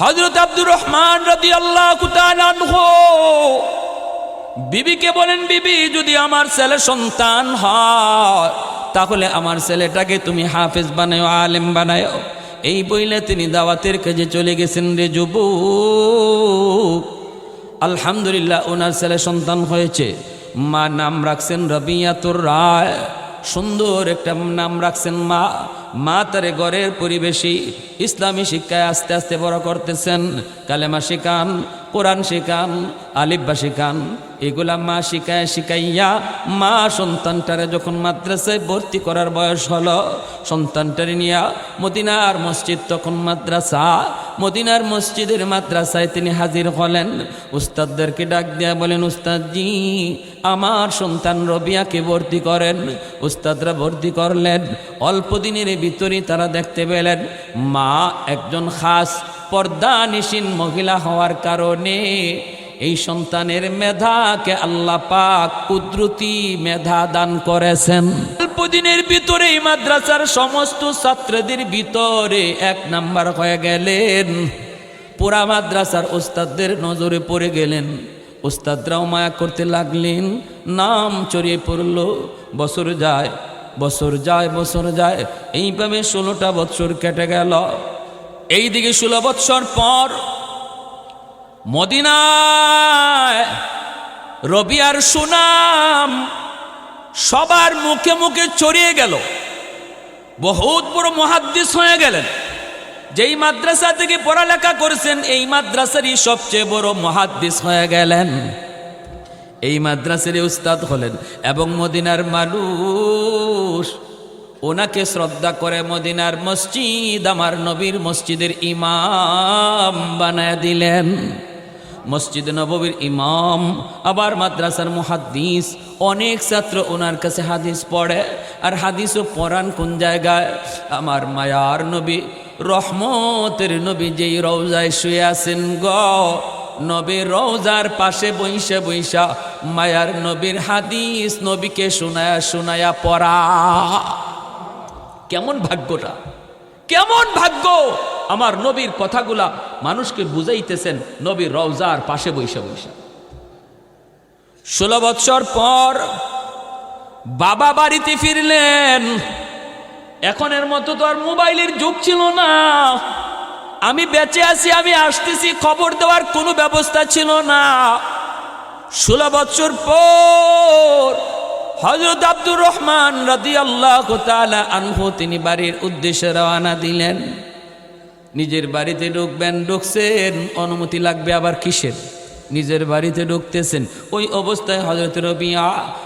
হজরত আব্দুর রহমান রদি আল্লাহ বিবিকে বলেন, বিবি, যদি আমার ছেলে সন্তান হয়, তাহলে আমার ছেলেটাকে তুমি হাফেজ বানাও আলেম বানাও এই বইলে তিনি দাওয়াতের কাজে চলে গেছেন রে যুব আলহামদুলিল্লাহ, ওনার ছেলে সন্তান হয়েছে। মা নাম রাখছেন রবিয়াতুর রায়। সুন্দর একটা নাম রাখছেন মা। মা তার ঘরের পরিবেশী ইসলামী শিক্ষায় আস্তে আস্তে বড় করতেছেন। কালেমা শিখান, কোরআন শিখান, আলিব্বা শিখান, এগুলা মা শিখায় শিখাইয়া মা সন্তানটারে যখন মাদ্রাসায় ভর্তি করার বয়স হলো, সন্তানটারে নিয়া মদিনার মসজিদ তখন মাদ্রাসা মদিনার মসজিদের মাদ্রাসায় তিনি হাজির হলেন। উস্তাদদেরকে ডাক দেয়া বলেন, উস্তাদজি, আমার সন্তান রবিয়াকে ভর্তি করেন। উস্তাদরা ভর্তি করলেন। অল্প দিনের ভিতরে তারা দেখতে পেলেন, মা একজন খাস পর্দা নিশীন মহিলা হওয়ার কারণে এই সন্তানের মেধাকে আল্লাহ পাক কুদরতি মেধা দান করেছেন। অল্প দিনের ভিতরে এই মাদ্রাসার সমস্ত ছাত্রদের ভিতরে এক নাম্বার হয়ে গেলেন। পুরা মাদ্রাসার ওস্তাদদের নজরে পড়ে গেলেন। ওস্তাদরাও মায়া করতে লাগলেন। নাম চড়িয়ে পড়ল, বছর যায় বছর যায় বছর যায়। এইভাবে ষোলোটা বছর কেটে গেল। এইদিকে ষোলো বৎসর পর মদিনায় রবিয়ার সুনাম সবার মুখে মুখে চড়িয়ে গেল। বহুত বড় মহাদ্দিস হয়ে গেলেন। যেই মাদ্রাসা থেকে পড়ালেখা করেছেন, এই মাদ্রাসারই সবচেয়ে বড় মহাদ্দিস হয়ে গেলেন। এই মাদ্রাসার উস্তাদ হলেন এবং মদিনার মানুষ। ওনাকে শ্রদ্ধা করে মদিনার মসজিদ, আমার নবীর মসজিদের ইমাম বানায় দিলেন। মসজিদ নববীর ইমাম, আবার মাদ্রাসার মুহাদ্দিস, অনেক ছাত্র ওনার কাছে হাদিস পড়ে। আর হাদিসও পড়ান কোন জায়গায়? আমার মায়ার নবী, রহমতের নবী যেই রওজায় শুয়ে আছেন গ নবীর রওজার পাশে বইসা বইসা মায়ার নবীর হাদিস নবীকে শোনায়া শোনায়া পড়া। কেমন ভাগ্যটা? কেমন ভাগ্য? আমার নবীর কথাগুলা মানুষকে বুঝাইতেছেন নবীর রওজার পাশে বৈশা বৈশা। ষোলো বৎসর পর বাবা বাড়িতে ফিরলেন। এখনের মতো তো আর মোবাইলের যুগ ছিল না। আমি বেঁচে আছি, আমি আসতেছি, খবর দেওয়ার কোনো ব্যবস্থা ছিল না। ষোলো বৎসর পর হজরত আব্দুর রহমান রাদি আল্লাহ আনহু তিনি বাড়ির উদ্দেশ্যে রওনা দিলেন। নিজের বাড়িতে ঢুকবেন, ঢুকছেন, অনুমতি লাগবে আবার কিসের? নিজের বাড়িতে ঢুকতেছেন। ওই অবস্থায় হজরত রবিয়া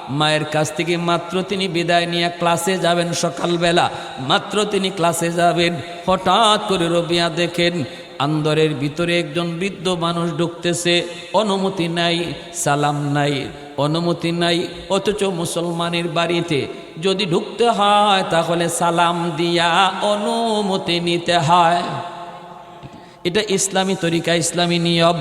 মায়ের কাছ থেকে মাত্র তিনি বিদায় নিয়ে ক্লাসে যাবেন সকালবেলা। মাত্র তিনি ক্লাসে যাবেন, হঠাৎ করে রবিয়া দেখেন আন্দরের ভিতরে একজন বৃদ্ধ মানুষ ঢুকতেছে। অনুমতি নাই, সালাম নাই, অনুমতি নাই, অথচ মুসলমানের বাড়িতে যদি ঢুকতে হয় তাহলে সালাম দিয়া অনুমতি নিতে হয়। এটা ইসলামী তরিকা, ইসলামী নিয়ম।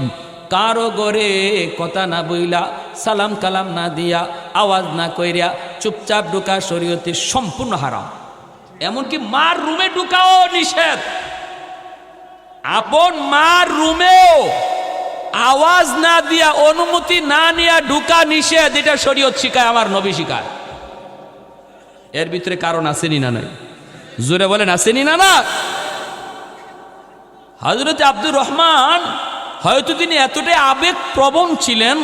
কারও গড়ে কথা না বইলা, সালাম কালাম না দিয়া, আওয়াজ না কইরা চুপচাপ ঢুকা শরীয়তে সম্পূর্ণ হারাম। এমনকি মার রুমে ঢুকাও নিষেধ। আপন মার রুমেও আওয়াজ না দিয়া, অনুমতি না নিয়া ঢুকা নিষেধ, এটা শরীয়ত শিখায়, আমার নবী শিখায়। এর ভিতরে কারণ আসেনি না নাই? জোরে বলেন, আসেনি না না হজরত আব্দুর রহমান হয়তো তিনি এতটাই আবেগ প্রবণ ছিলেন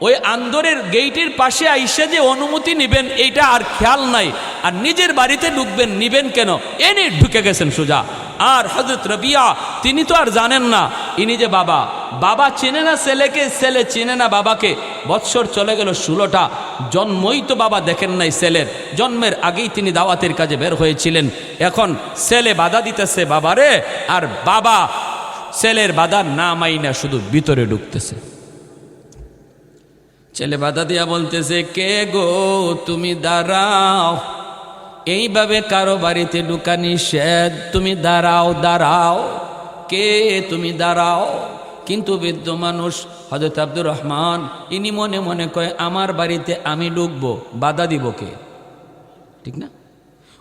ওই আন্দরের গেইটের পাশে আইসে যে অনুমতি নেবেন, এইটা আর খেয়াল নাই। আর নিজের বাড়িতে ঢুকবেন, নিবেন কেন? এনে ঢুকে গেছেন সোজা। আর হজরত রবিয়া, তিনি তো আর জানেন না। ইনি যে বাবা। বাবা চেনে না ছেলেকে, ছেলে চেনে না বাবাকে। বৎসর চলে গেল ষোলোটা। জন্মই তো বাবা দেখেন নাই ছেলের। জন্মের আগেই তিনি দাওয়াতের কাজে বের হয়েছিলেন। এখন ছেলে বাধা দিতেছে বাবারে, আর বাবা ছেলের বাধা না মাইনা শুধু ভিতরে ঢুকতেছে। ছেলে বাধা দিয়া বলতেছে, কে গো তুমি দাঁড়াও? এইভাবে কারও বাড়িতে ঢুকা নিষেধ, তুমি দাঁড়াও দাঁড়াও। কে তুমি দাঁড়াও? কিন্তু বৃদ্ধ মানুষ হজরত আব্দুর রহমান, ইনি মনে মনে কয়, আমার বাড়িতে আমি ঢুকবো, বাধা দিব কে? ঠিক না?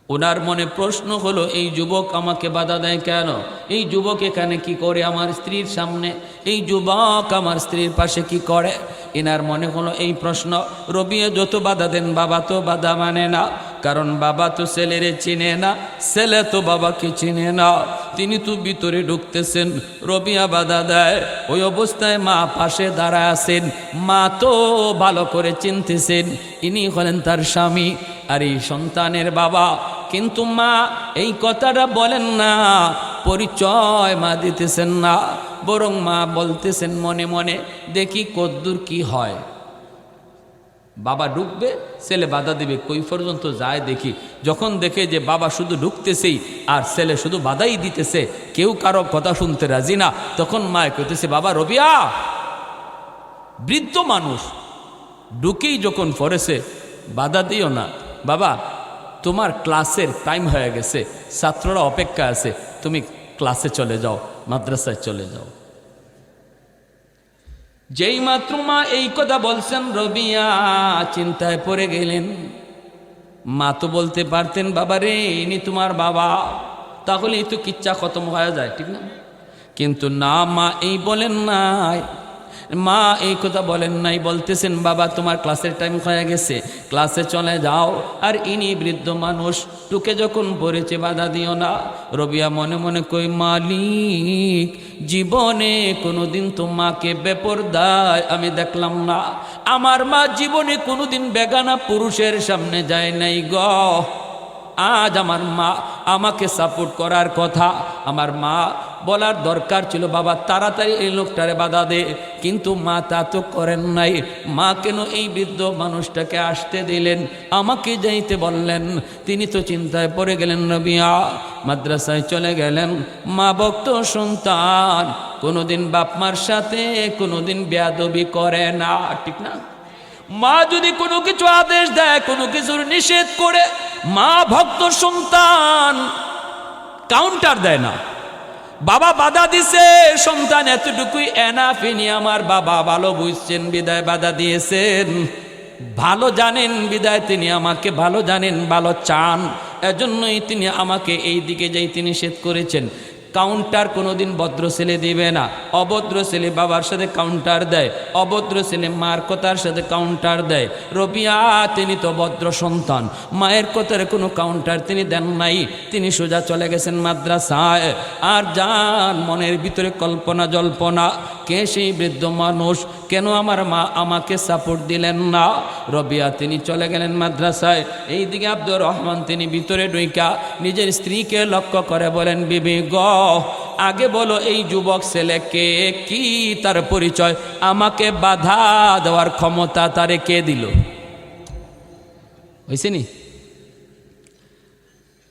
ওনার মনে প্রশ্ন হলো, এই যুবক আমাকে বাধা দেয় কেন? এই যুবক এখানে কি করে আমার স্ত্রীর সামনে? এই যুবক আমার স্ত্রীর পাশে কি করে? এনার মনে হলো এই প্রশ্ন, রবিয়ে যত বাধা দেন বাবা তো বাধা মানে না। কারণ বাবা তো ছেলেরে চিনে না, ছেলে তো বাবাকে চিনে না। তিনি তো ভিতরে ঢুকতেছেন, রবিয়া বাধা দেয়। ওই অবস্থায় মা পাশে দাঁড়ায় আছেন, মা তো ভালো করে চিনতেছেন, ইনি হলেন তার স্বামী আর এই সন্তানের বাবা। কিন্তু মা এই কথাটা বলেন না পরিচয় মা দিতেছেন না, বরং মা বলতেছেন মনে মনে, দেখি কদ্দুর কি হয়। বাবা ঢুকবে ছেলে বাধা দিবে, কই পর্যন্ত যায় দেখি। যখন দেখে যে বাবা শুধু ঢুকতেছেই আর ছেলে শুধু বাধাই দিতেছে, কেউ কারও কথা শুনতে রাজি না। তখন মায় কইতেছে, বাবা রবিয়া, বৃদ্ধ মানুষ ঢুকেই যখন পড়েছে, বাধা দিও না। বাবা, তোমার ক্লাসের টাইম হয়ে গেছে, ছাত্ররা অপেক্ষা আছে তুমি ক্লাসে চলে যাও, মাদ্রাসায় চলে যাও। যেই মাত্র মা এই কথা বলছেন, রবিয়া চিন্তায় পড়ে গেলেন। মা তো বলতে পারতেন, বাবা রে, ইনি তোমার বাবা তাহলে এই তো কিচ্ছা খতম হয়ে যায়, ঠিক না? কিন্তু না, মা এই বলেন নাই মা এই কথা বলেন নাই, বলতেছেন, বাবা, তোমার ক্লাসের টাইম হয়ে গেছে, ক্লাসে চলে যাও। আর ইনি বৃদ্ধ মানুষ, টুকে যখন পড়েছে, বাধা দিও না। রবিয়া মনে মনে কই মালিক, জীবনে কোনোদিন তো মাকে বেপরদায় আমি দেখলাম না। আমার মা জীবনে কোনোদিন বেগানা পুরুষের সামনে যায় নাই গ। আজ আমার মা আমাকে সাপোর্ট করার কথা। আমার মা বলার দরকার ছিল, বাবা, তাড়াতাড়ি এই লোকটারে বাধা দে। কিন্তু মা তা তো করেন নাই। মা কেন এই বৃদ্ধ মানুষটাকে আসতে দিলেন? আমাকে যাইতে বললেন। তিনি তো চিন্তায় পড়ে গেলেন, রবিয়া, মাদ্রাসায় চলে গেলেন। মা ভক্ত সন্তান, কোনোদিন বাপমার সাথে, কোনোদিন বেয়াদবি করে না। ঠিক না? মা যদি কোনো কিছু আদেশ দেয়, কোনো কিছুর নিষেধ করে, মা ভক্ত সন্তান, কাউন্টার দেয় না। বাবা বাধা দিছে, সন্তান এতটুকুই এনাফিনি আমার বাবা, ভালো বুঝছেন, বিদায় বাধা দিয়েছেন। ভালো জানেন, বিদায় তিনি আমাকে ভালো জানেন, ভালো চান, এজন্যই তিনি আমাকে এই দিকে যাই তিনি নিষেধ করেছেন। কাউন্টার কোনোদিন ভদ্র ছেলে দিবে না। অভদ্র ছেলে বাবার সাথে কাউন্টার দেয়। অভদ্র ছেলে মার কথার সাথে কাউন্টার দেয়। রবিয়া, তিনি তো ভদ্র সন্তান। মায়ের কথার কোনো কাউন্টার তিনি দেন নাই। তিনি সোজা চলে গেছেন মাদ্রাসায়। আর যান মনের ভিতরে কল্পনা, জল্পনা, কে সেই বৃদ্ধ মানুষ? কেন আমার মা আমাকে সাপোর্ট দিলেন না? রবিয়া, তিনি চলে গেলেন মাদ্রাসায়। এইদিকে আব্দুর রহমান, তিনি ভিতরে ডুইকা নিজের স্ত্রীকে লক্ষ্য করে বলেন, বিবি গ আগে বলো, এই যুবক ছেলেকে কি? তার পরিচয়? আমাকে বাধা দেওয়ার ক্ষমতা তারে কে দিল? হয়েছে নি?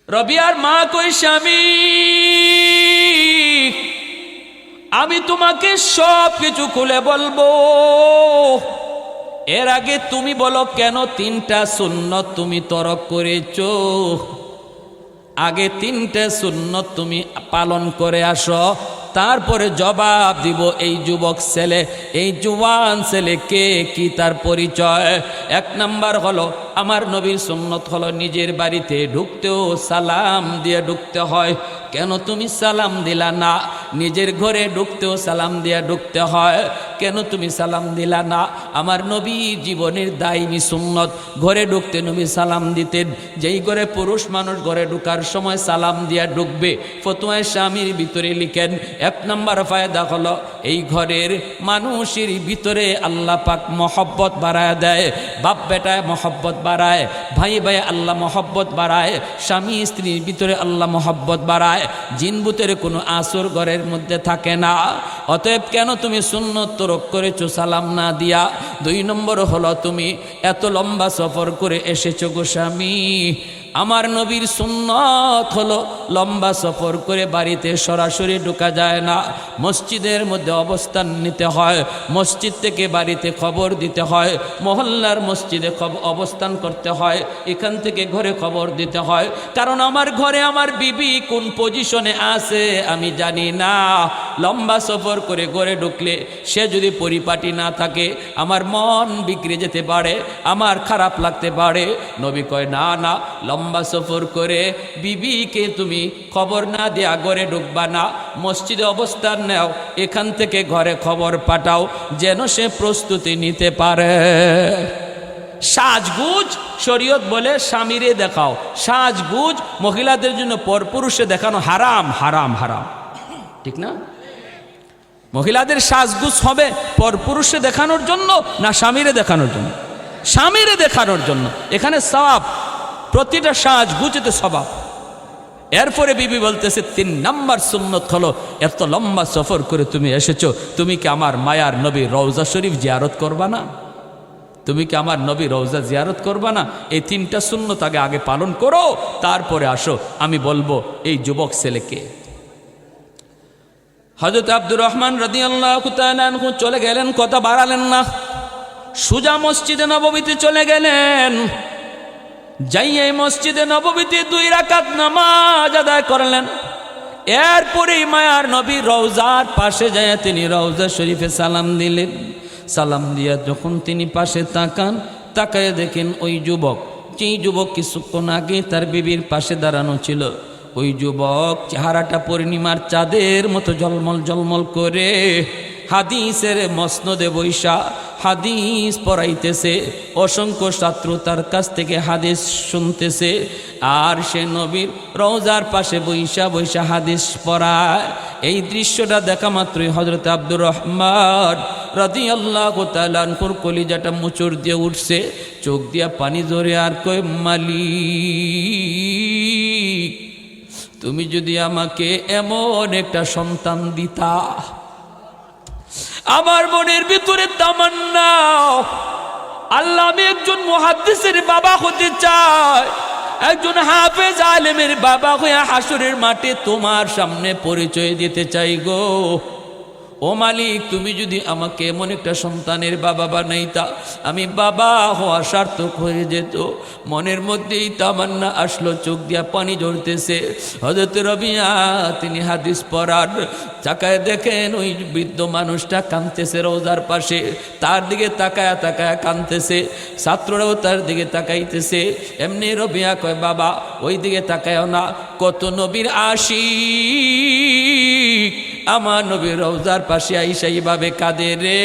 রবিয়ার মা কই স্বামী? আমি তোমাকে সব কিছু খুলে বলব। এর আগে তুমি বলো, কেন তিনটা শূন্য তুমি তরক করেছ? আগে তিনটে সুন্নত তুমি পালন করে আসো, তারপরে জবাব দিব এই যুবক ছেলে। এই জুয়ান ছেলে কে? কি তার পরিচয়? এক নাম্বার হলো আমার নবীর সুন্নত হলো নিজের বাড়িতে ঢুকতেও সালাম দিয়ে ঢুকতে হয়। কেন তুমি সালাম দিলা না? নিজের ঘরে ঢুকতেও সালাম দিয়ে ঢুকতে হয়। কেন তুমি সালাম দিলা না? আমার নবী জীবনের দায়নি সুন্নত। ঘরে ঢুকতে নবী সালাম দিতেন। যেই ঘরে পুরুষ মানুষ ঘরে ঢুকার সময় সালাম দিয়া ঢুকবে, ফতুয়ায় স্বামীর ভিতরে লিখেন, এক নম্বর ফায়দা হলো এই ঘরের মানুষের ভিতরে আল্লাহ পাক মহব্বত বাড়ায় দেয়। বাপ বেটায় মহব্বত বাড়ায়, ভাই ভাই আল্লাহ মহব্বত বাড়ায়, স্বামী স্ত্রীর ভিতরে আল্লাহ মহব্বত বাড়ায় জিনবুতের কোনো আসর ঘরের মধ্যে থাকে না। অতএব কেন তুমি সুন্নত তরক করেছ সালাম না দিয়া? দুই নম্বর হলো তুমি এত লম্বা সফর করে এসেছ গো স্বামী। আমার নবীর সুন্নত হলো লম্বা সফর করে বাড়িতে সরাসরি ঢোকা যায় না। মসজিদের মধ্যে অবস্থান নিতে হয়। মসজিদ থেকে বাড়িতে খবর দিতে হয়। মহল্লার মসজিদে অবস্থান করতে হয়। এখান থেকে ঘরে খবর দিতে হয়। কারণ আমার ঘরে আমার বিবি কোন পজিশনে আছে আমি জানি না। লম্বা সফর করে ঘরে ঢুকলে সে যদি পরিপাটি না থাকে, আমার মন বিগড়ে যেতে পারে, আমার খারাপ লাগতে পারে। নবী কয়, না না, লম্বা লম্বা সফর করে বিবিকে তুমি খবর না দেয়া ঘরে ঢুকবা না। মসজিদে অবস্থান নেও, এখান থেকে ঘরে খবর পাঠাও যেন সে প্রস্তুতি নিতে পারে। সাজগুজ শরীয়ত বলে স্বামীরে দেখাও। সাজগুজ মহিলাদের জন্য পরপুরুষে দেখানো হারাম হারাম হারাম। ঠিক না? মহিলাদের সাজগুজ হবে পরপুরুষে দেখানোর জন্য না স্বামীরে দেখানোর জন্য? স্বামীরে দেখানোর জন্য। এখানে সবাব প্রতিটা সাজগুজতে স্বভাব। এরপরে বিবি বলতেছে, তিন নাম্বার সুন্নত হলো, এত লম্বা সফর করে তুমি এসেছ, তুমি কি আমার মায়ার নবী রওজা শরীফ জিয়ারত করবা না? তুমি কি আমার নবী রওজা জিয়ারত করবা না? এই তিনটা সুন্নত আগে আগে পালন করো, তারপরে আসো, আমি বলব, এই যুবক ছেলেকে হজরত আব্দুর রহমান রদি আল্লাহ চলে গেলেন, কথা বাড়ালেন না। সুজা মসজিদে নবমীতে চলে গেলেন। যাইয়ে মসজিদে নবমীতে দুই রাকাত নামাজ আদায় করলেন। এরপরেই মায়ার নবী রওজার পাশে যায় তিনি রওজা শরীফে সালাম দিলেন। সালাম দিয়া যখন তিনি পাশে তাকান তাকায় দেখেন ওই যুবক, যেই যুবক কিছুক্ষণ আগে তার বিবির পাশে দাঁড়ানো ছিল। ওই যুবক চেহারাটা পূর্ণিমার চাঁদের মতো জলমল জলমল করে হাদিসের মসনদে বৈশা হাদিস পড়াইতেছে, অসংখ্য ছাত্র তার কাছ থেকে হাদিস শুনতেছে, আর সে নবীর রওজার পাশে বৈশা বৈশা হাদিস পড়ায়। এই দৃশ্যটা দেখা মাত্রই হজরত আব্দুর রহমান রাদি আল্লাহ তালানপুর কলিজাটা মুচুর দিয়ে উঠছে, চোখ দিয়া পানি জোরে আর কয়, মালিক, তুমি যদি আমাকে এমন একটা সন্তান দিতা আমার মনের ভিতরে তামান্না। আল্লাহ আমি একজন মহাদ্দেশের বাবা হতে চাই। একজন হাফেজ আলেমের বাবা হয়ে হাসুরের মাঠে তোমার সামনে পরিচয় দিতে চাই গো। ও মালিক, তুমি যদি আমাকে এমন একটা সন্তানের বাবা বানাইতা, আমি বাবা হওয়া সার্থক হয়ে যেত। মনের মধ্যেই তামান্না আসলো, চোখ দিয়া পানি ঝরতেছে। হজরত রবিয়া, তিনি হাদিস পড়ার চাকায় দেখেন, ওই বৃদ্ধ মানুষটা কাঁদতেছে রোজার পাশে। তার দিকে তাকায়া তাকায়া কাঁদতেছে, ছাত্ররাও তার দিকে তাকাইতেছে। এমনি রবিয়া কয়, বাবা, ওই দিকে তাকায়ও না, কত নবীর আশি আমার নবীর রওজার পাশে আইসা এইভাবে কাঁদে রে।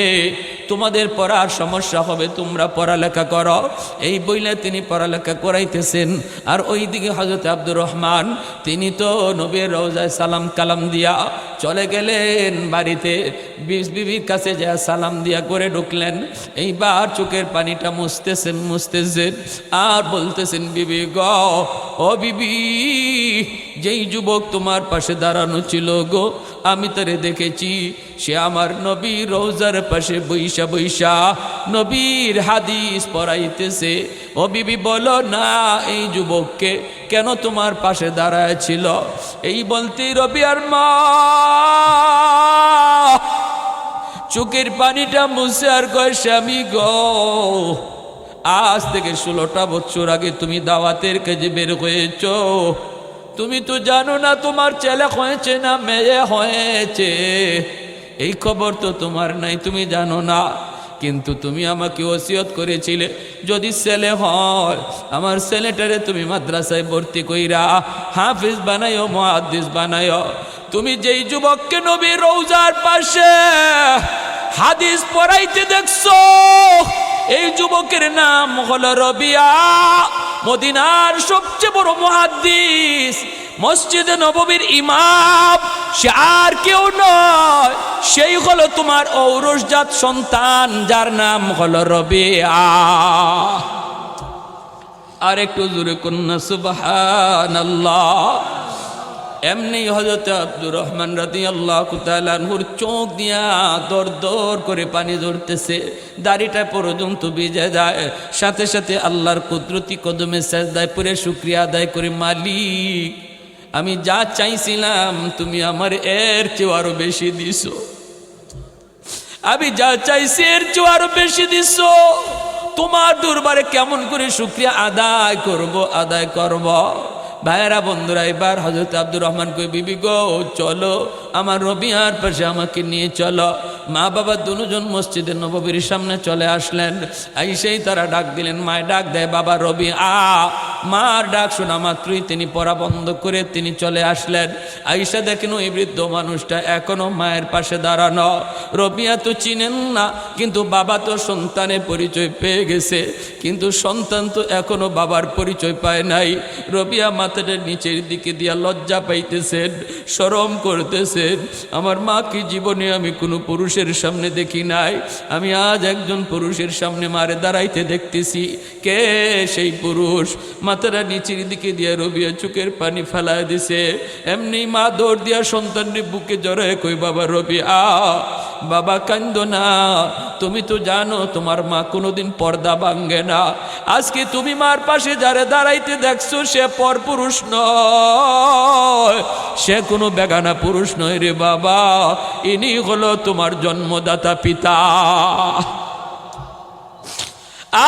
তোমাদের পড়ার সমস্যা হবে, তোমরা পড়ালেখা করো। এই বইলে তিনি পড়ালেখা করাইতেছেন। আর ওই দিকে হজরত আব্দুর রহমান, তিনি তো নবীর রওজায় সালাম কালাম দিয়া চলে গেলেন বাড়িতে। বিশ বিবির কাছে যা সালাম দিয়া করে ঢুকলেন। এইবার চোখের পানিটা মুছতেছেন মুছতেছেন। আর বলতেছেন, বিবি গ, ও বিবি, যেই যুবক তোমার পাশে দাঁড়ানো ছিল গো, আমি তারে দেখেছি, সে আমার নবীর রোজার পাশে বৈশা বৈশা বৈশা নবীর হাদিস পড়াইতেছে। ও বিবি বলো, না, এই যুবককে কেন তোমার পাশে দাঁড়ায় ছিল? এই বলতেই রবি আর মা চোখের পানিটা মুছে আর কয়, স্বামী গো, আজ থেকে ষোলোটা বছর আগে তুমি দাওয়াতের কাজে বের হয়েছ। তুমি তো জানো না, তোমার ছেলে হয়েছে না, মেয়ে হয়েছে। এই খবর তো তোমার নাই, তুমি জানো না। কিন্তু তুমি আমাকে ওসিয়ত করেছিলে, যদি ছেলে হয়, আমার ছেলেটারে তুমি মাদ্রাসায় ভর্তি কইরা হাফিজ বানাইও মহাদিস বানাইও তুমি যেই যুবককে নবী রৌজার পাশে হাদিস পড়াইতে দেখছ, এই যুবকের নাম হলো রবিয়া, মদিনার সবচেয়ে বড় মহাদিস মসজিদে নববীর ইমাম, সে আর কেউ নয়। সেই হলো তোমার ঔরসজাত সন্তান, যার নাম হলো রবিয়া আর একটু জোরে কন্যা সুবাহান এমনি হজরত আব্দুর রহমান রাতি আল্লাহ কুতালানহুর চোখ দিয়া দর দর করে পানি ধরতেছে দাড়িটা পর্যন্ত ভিজে যায়। সাথে সাথে আল্লাহর কুদরতি কদমে সাজদায় পরে শুক্রিয়া আদায় করে মালিক আমি যা চাইছিলাম তুমি আমার এর চেয়ে আরও বেশি দিস আমি যা চাইছি এর চেয়ে আরও বেশি দিস তোমার দুর্বারে কেমন করে শুক্রিয়া আদায় করব আদায় করব? ভাইয়েরা, বন্ধুরা, এবার হজরত আব্দুর রহমান কই, বিবি গো, চলো, আমার রবিয়ার পাশে আমাকে নিয়ে চলো। মা বাবা দুজন মসজিদে নববীর সামনে চলে আসলেন। আইসেই তারা ডাক দিলেন, মায় ডাক দেয় বাবা রবি আ মার ডাক শোনা মাত্রই তিনি পড়া বন্ধ করে তিনি চলে আসলেন। আইসা দেখেন, ওই বৃদ্ধ মানুষটা এখনও মায়ের পাশে দাঁড়ানো। রবিয়া তো চিনেন না, কিন্তু বাবা তো সন্তানের পরিচয় পেয়ে গেছে। কিন্তু সন্তান তো এখনও বাবার পরিচয় পায় নাই। রবিয়া মাথাটা নিচের দিকে দিয়া লজ্জা পাইতেছেন সরম করতেছেন। আমার মা কি জীবনে আমি কোনো পুরুষের সামনে দেখি নাই? আমি আজ একজন পুরুষের সামনে মারে দাঁড়াইতে দেখতেছি। কে সেই পুরুষ? মাথাটা নিচের দিকে দিয়া রবিয়া চোখের পানি ফেলায় দিছে। এমনি মা দৌড় দিয়া সন্তানের বুকে জড়ায় কই বাবা রবি আ বাবা কান্দ না। তুমি তো জানো তোমার মা কোনোদিন পর্দা ভাঙ্গে না। আজকে তুমি মার পাশে যারে দাঁড়াইতে দেখছ, সে পর পুরুষ নয়। সে কোনো বেগানা পুরুষ নয় রে বাবা। ইনি হলো তোমার জন্মদাতা পিতা।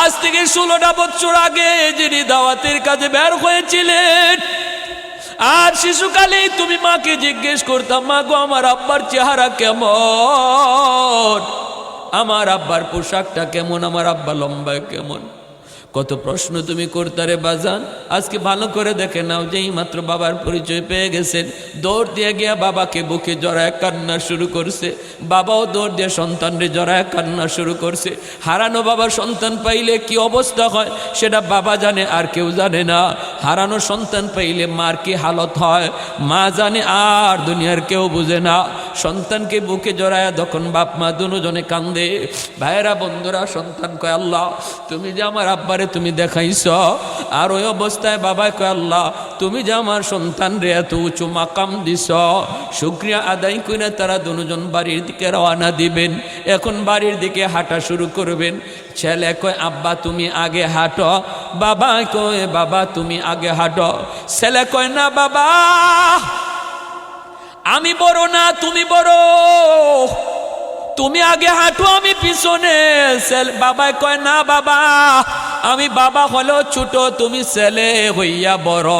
আজ থেকে ষোলোটা বছর আগে যিনি দাওয়াতের কাজে বের হয়েছিলেন আর শিশুকালেই তুমি মাকে জিজ্ঞেস করতাম মা গো, আমার আব্বার চেহারা কেমন? আমার আব্বার পোশাকটা কেমন? আমার আব্বা লম্বা কেমন? কত প্রশ্ন তুমি করতারে বাজান। আজকে ভালো করে দেখে নাও যেই মাত্র বাবার পরিচয় পেয়ে গেছেন। দৌড় দিয়ে গিয়া বাবাকে বুকে জড়ায় কান্না শুরু করছে। বাবাও দৌড় দিয়ে সন্তানরে জড়ায় কান্না শুরু করছে। হারানো বাবা সন্তান পাইলে কি অবস্থা হয় সেটা বাবা জানে আর কেউ জানে না। হারানো সন্তান পাইলে মার কি হালত হয়? মা জানে আর দুনিয়ার কেউ বুঝে না। সন্তানকে বুকে জড়ায় তখন বাপ মা দুজনে কান্দে। ভাইয়েরা, বন্ধুরা, সন্তান কয়, আল্লাহ, তুমি যে আমার আব্বারে তুমি দেখাইছ, আর ওই অবস্থায় বাবাই কয়, আল্লাহ, তুমি যে আমার সন্তান রে এত উঁচু মাকাম দিছ, শুক্রিয়া আদায় করে তারা দুজন বাড়ির দিকে রওনা দিবেন। এখন বাড়ির দিকে হাঁটা শুরু করবেন। ছেলে কয়, আব্বা, তুমি আগে হাঁটো। বাবা কয়, বাবা, তুমি আগে হাঁটো। ছেলে কয়, না, বাবা, আমি বড় না, তুমি বড়। তুমি আগে হাঁটো, আমি পিছনে। বাবাই কয়, না, বাবা, আমি বাবা হলো ছোট, তুমি ছেলে হইয়া বড়।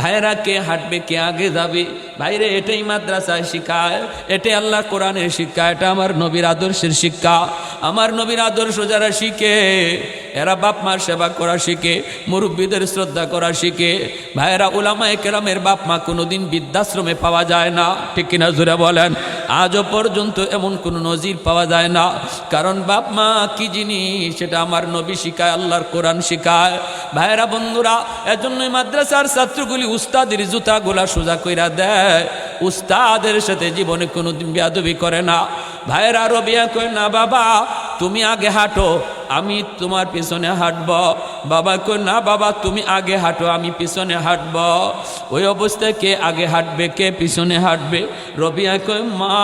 ভাইরা কে হাঁটবে, কে আগে যাবে? ভাইরে, এটাই মাদ্রাসায় শিখায় এটাই আল্লাহ কোরআনের শিক্ষা, এটা আমার নবীর আদর্শের শিক্ষা। আমার নবীর আদর্শ যারা শিখে, এরা বাপ মার সেবা করা শিখে, মুরব্বীদের শ্রদ্ধা করা শিখে। ভাইয়েরা ওলামায় কেরামের বাপ মা কোনোদিন বৃদ্ধাশ্রমে পাওয়া যায় না। ঠিক কিনা জুড়ে বলেন? আজও পর্যন্ত এমন কোনো নজির পাওয়া যায় না। কারণ বাপ মা কি জিনিস? সেটা আমার নবী শিখায়, আল্লাহর কোরআন শিখায়। ভাইয়েরা, বন্ধুরা, এজন্যই মাদ্রাসার ছাত্রগুলি উস্তাদের জুতাগুলা সোজা কইরা দেয়। উস্তাদের সাথে জীবনে কোনো দিন বেয়াদবি করে না। ভাইয়েরা রবিয়া কয় না বাবা তুমি আগে হাঁটো আমি তোমার পিছনে হাঁটব। বাবা কই না বাবা, তুমি আগে হাঁটো, আমি পিছনে হাঁটব। ওই অবস্থায় কে আগে হাঁটবে, কে পিছনে হাঁটবে? রবিয়া কয়, মা,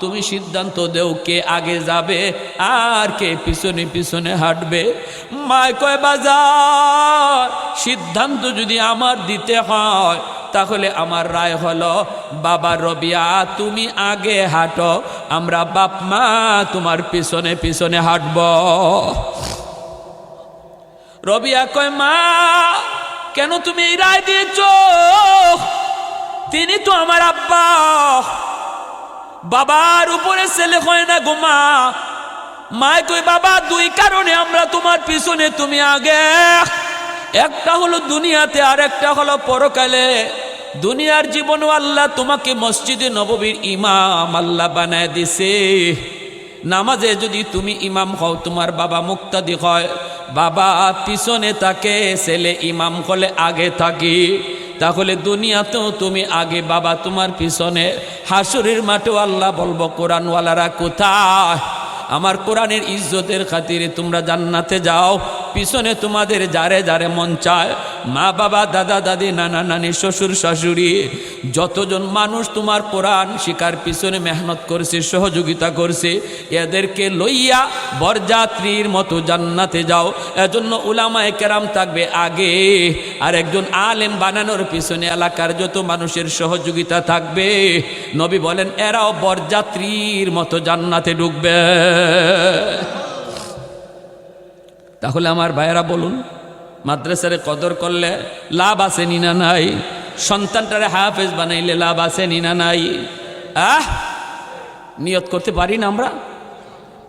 তুমি সিদ্ধান্ত দেও কে আগে যাবে আর কে পিছনে পিছনে হাঁটবে? মায় কয়, বাজার, সিদ্ধান্ত যদি আমার দিতে হয়, তাহলে আমার রায় হলো, বাবা রবিয়া, তুমি আগে হাঁটো, আমরা বাপ মা তোমার পিছনে পিছনে হাঁটব। রবিয়া কয়, মা, কেন তুমি এই রায় দিয়েছ? তিনি তো আমার আব্বা। বাবার উপরে ছেলে হয় না গোমা মায় কই বাবা, দুই কারণে আমরা তোমার পিছনে তুমি আগে। একটা হলো দুনিয়াতে, আর একটা হলো পরকালে। দুনিয়ার জীবনও আল্লাহ তোমাকে মসজিদে নববীর ইমাম আল্লাহ বানায় দিছে। নামাজে যদি তুমি ইমাম হও, তোমার বাবা মুক্তাদি হয়। বাবা পিছনে থাকে, ছেলে ইমাম হলে আগে থাকি। তাহলে দুনিয়াতেও তুমি আগে বাবা তোমার পিছনে। হাসুরের মাঠেও আল্লাহ বলব, কোরআনওয়ালারা কোথায়? আমার কোরআনের ইজ্জতের খাতিরে তোমরা জান্নাতে যাও। পিছনে তোমাদের যারে যারে মন চায়, মা, বাবা, দাদা, দাদি, নানা, নানি, শ্বশুর, শাশুড়ি, যতজন মানুষ তোমার কোরআন শিকার পিছনে মেহনত করছে, সহযোগিতা করছে, এদেরকে লইয়া বরযাত্রীর মতো জান্নাতে যাও। এজন্য উলামায়ে কেরাম থাকবে আগে, আর একজন আলেম বানানোর পিছনে এলাকার যত মানুষের সহযোগিতা থাকবে, নবী বলেন, এরাও বরযাত্রীর মতো জান্নাতে ঢুকবে। তাহলে আমার ভাইয়েরা বলুন, মাদ্রাসারে কদর করলে লাভ আছে নিনা নাই? সন্তানটারে হাফেজ বানাইলে লাভ আছে নিনা নাই? আহ! নিয়ত করতে পারি না আমরা?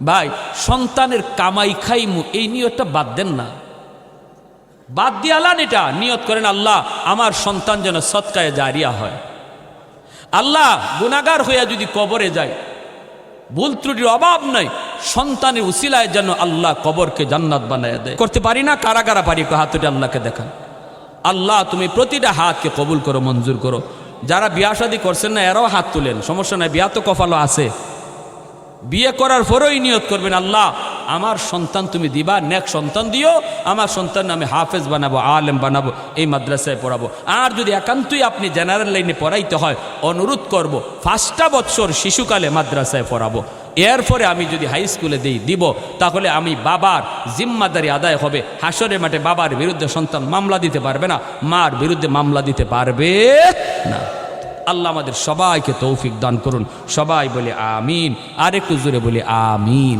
ভাই, সন্তানের কামাই খাইমু, এই নিয়তটা বাদ দেন না। বাদ দিয়ে আলান এটা, নিয়ত করেন আল্লাহ, আমার সন্তান যেন সৎকায় জারিয়া হয়। আল্লাহ গুনাগার হইয়া যদি কবরে যায়, ভুল ত্রুটির অভাব নাই সন্তানের উসিলায় যেন আল্লাহ কবরকে জান্নাত বানায় দেয়। করতে পারি না? কারা কারা পারি একটু হাত উঠে আল্লাহকে দেখান। আল্লাহ, তুমি প্রতিটা হাতকে কবুল করো, মঞ্জুর করো। যারা বিয়া শাদী করছেন না, এরাও হাত তুলেন। সমস্যা নাই, বিয়া তো কপালও আছে। বিয়ে করার পরেই নিয়ত করবেন, আল্লাহ, আমার সন্তান তুমি দিবা, নেক সন্তান দিও, আমার সন্তান আমি হাফেজ বানাবো, আলেম বানাবো, এই মাদ্রাসায় পড়াবো। আর যদি একান্তই আপনি জেনারেল লাইনে পড়াইতে হয়, অনুরোধ করব ফার্স্টটা বছর শিশুকালে মাদ্রাসায় পড়াবো। এরপরে আমি যদি হাই স্কুলে দিই, দিব, তাহলে আমি বাবার জিম্মাদারি আদায় হবে। হাসরের মাঠে বাবার বিরুদ্ধে সন্তান মামলা দিতে পারবে না, মার বিরুদ্ধে মামলা দিতে পারবে না। আল্লাহ আমাদের সবাইকে তৌফিক দান করুন। সবাই বলে আমিন আর একটু জোরে বলে আমিন।